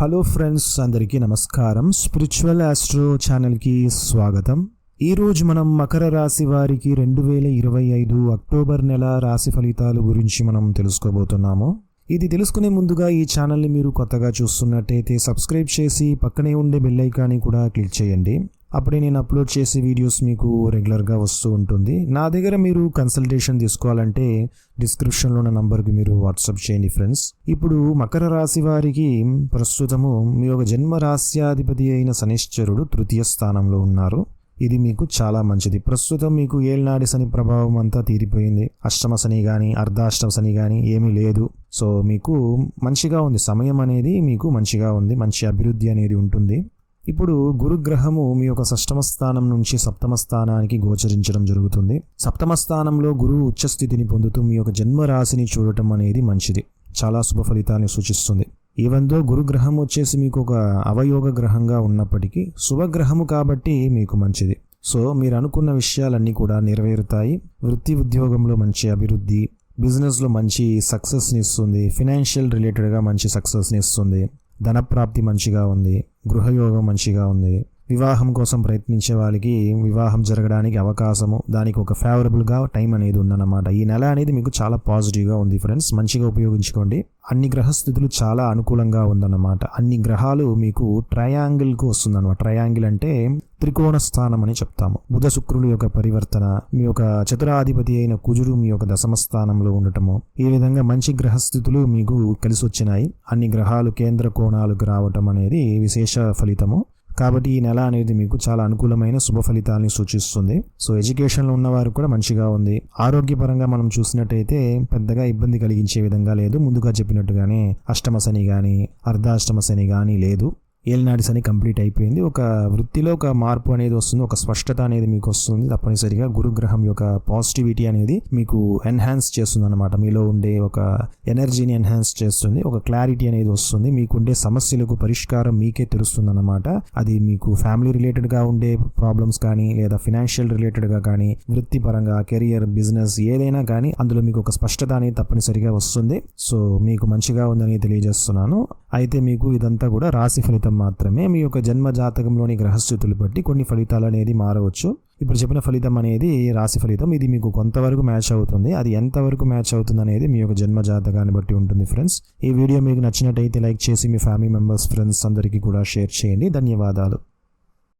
Hello friends అందరికీ నమస్కారం. Spiritual astro ఛానల్కి స్వాగతం. ఈ రోజు మనం మకర రాశి వారికి రెండు వేల ఇరవై ఐదు అక్టోబర్ నెల రాశి ఫలితాలు గురించి మనం తెలుసుకోబోతున్నాము. ఇది తెలుసుకునే ముందుగా ఈ ఛానల్ని మీరు కొత్తగా చూస్తున్నట్టయితే సబ్స్క్రైబ్ చేసి పక్కనే ఉండే బెల్ ఐకాన్ని కూడా క్లిక్ చేయండి. అప్పుడే నేను అప్లోడ్ చేసే వీడియోస్ మీకు రెగ్యులర్గా వస్తూ ఉంటుంది. నా దగ్గర మీరు కన్సల్టేషన్ తీసుకోవాలంటే డిస్క్రిప్షన్లో ఉన్న నంబర్కి మీరు వాట్సాప్ చేయండి ఫ్రెండ్స్ ఇప్పుడు మకర రాశి వారికి ప్రస్తుతము మీ యొక్క జన్మ రాశ్యాధిపతి అయిన శనిశ్చరుడు తృతీయ స్థానంలో ఉన్నారు. ఇది మీకు చాలా మంచిది. ప్రస్తుతం మీకు ఏళ్ళనాడి శని ప్రభావం అంతా తీరిపోయింది. అష్టమ శని కానీ అర్ధాష్టమ శని కానీ ఏమీ లేదు. సో మీకు మంచిగా ఉంది. సమయం అనేది మీకు మంచిగా ఉంది. మంచి అభివృద్ధి అనేది ఉంటుంది. ఇప్పుడు గురుగ్రహము మీ యొక్క షష్టమ స్థానం నుంచి సప్తమ స్థానానికి గోచరించడం జరుగుతుంది. సప్తమ స్థానంలో గురువు ఉచ్చస్థితిని పొందుతూ మీ యొక్క జన్మరాశిని చూడటం అనేది మంచిది. చాలా శుభ ఫలితాన్ని సూచిస్తుంది. ఈవెందో గురుగ్రహం వచ్చేసి మీకు ఒక అవయోగ గ్రహంగా ఉన్నప్పటికీ శుభగ్రహము కాబట్టి మీకు మంచిది. సో మీరు అనుకున్న విషయాలన్నీ కూడా నెరవేరుతాయి. వృత్తి ఉద్యోగంలో మంచి అభివృద్ధి బిజినెస్లో మంచి సక్సెస్ని ఇస్తుంది ఫినాన్షియల్ రిలేటెడ్గా మంచి సక్సెస్ని ఇస్తుంది. ధనప్రాప్తి మంచిగా ఉంది గృహయోగం మంచిగా ఉంది వివాహం కోసం ప్రయత్నించే వాళ్ళకి వివాహం జరగడానికి అవకాశము దానికి ఒక ఫేవరబుల్గా టైం అనేది ఉందన్నమాట. ఈ నెల అనేది మీకు చాలా పాజిటివ్గా ఉంది ఫ్రెండ్స్ మంచిగా ఉపయోగించుకోండి. అన్ని గ్రహస్థితులు చాలా అనుకూలంగా ఉందన్నమాట. అన్ని గ్రహాలు మీకు ట్రయాంగిల్కు వస్తుందన్నమాట. ట్రయాంగిల్ అంటే త్రికోణ స్థానం అని చెప్తాము. బుధ శుక్రుల యొక్క పరివర్తన మీ యొక్క చతురాధిపతి అయిన కుజుడు మీ యొక్క దశమ స్థానంలో ఉండటము ఈ విధంగా మంచి గ్రహస్థితులు మీకు కలిసి వచ్చినాయి అన్ని గ్రహాలు కేంద్ర కోణాలకు రావటం అనేది విశేష ఫలితము. కాబట్టి ఈ నెల అనేది మీకు చాలా అనుకూలమైన శుభ ఫలితాలని సూచిస్తుంది. సో ఎడ్యుకేషన్లో ఉన్నవారు కూడా మంచిగా ఉంది. ఆరోగ్యపరంగా మనం చూసినట్టయితే పెద్దగా ఇబ్బంది కలిగించే విధంగా లేదు. ముందుగా చెప్పినట్టుగానే అష్టమ శని కానీ అర్ధాష్టమ శని కానీ లేదు. ఏలినాడిస్ అని కంప్లీట్ అయిపోయింది. ఒక వృత్తిలో ఒక మార్పు అనేది వస్తుంది ఒక స్పష్టత అనేది మీకు వస్తుంది. తప్పనిసరిగా గురుగ్రహం యొక్క పాజిటివిటీ అనేది మీకు ఎన్హాన్స్ చేస్తుంది అనమాట మీలో ఉండే ఒక ఎనర్జీని ఎన్హాన్స్ చేస్తుంది ఒక క్లారిటీ అనేది వస్తుంది. మీకుండే సమస్యలకు పరిష్కారం మీకే తెలుస్తుంది అనమాట అది మీకు ఫ్యామిలీ రిలేటెడ్గా ఉండే ప్రాబ్లమ్స్ కానీ లేదా ఫినాన్షియల్ రిలేటెడ్గా కానీ వృత్తిపరంగా కెరియర్ బిజినెస్ ఏదైనా కానీ అందులో మీకు ఒక స్పష్టత అనేది తప్పనిసరిగా వస్తుంది. సో మీకు మంచిగా ఉందని తెలియజేస్తున్నాను. అయితే మీకు ఇదంతా కూడా రాశి ఫలితం మాత్రమే. మీ యొక్క జన్మ జాతకంలోని గ్రహస్థితులు బట్టి కొన్ని ఫలితాలు అనేది మారవచ్చు. ఇప్పుడు చెప్పిన ఫలితం అనేది రాశి ఫలితం. ఇది మీకు కొంతవరకు మ్యాచ్ అవుతుంది. అది ఎంతవరకు మ్యాచ్ అవుతుంది అనేది మీ యొక్క జన్మ జాతకాన్ని బట్టి ఉంటుంది ఫ్రెండ్స్. ఈ వీడియో మీకు నచ్చినట్టయితే లైక్ చేసి మీ ఫ్యామిలీ మెంబర్స్ ఫ్రెండ్స్ అందరికీ కూడా షేర్ చేయండి. ధన్యవాదాలు.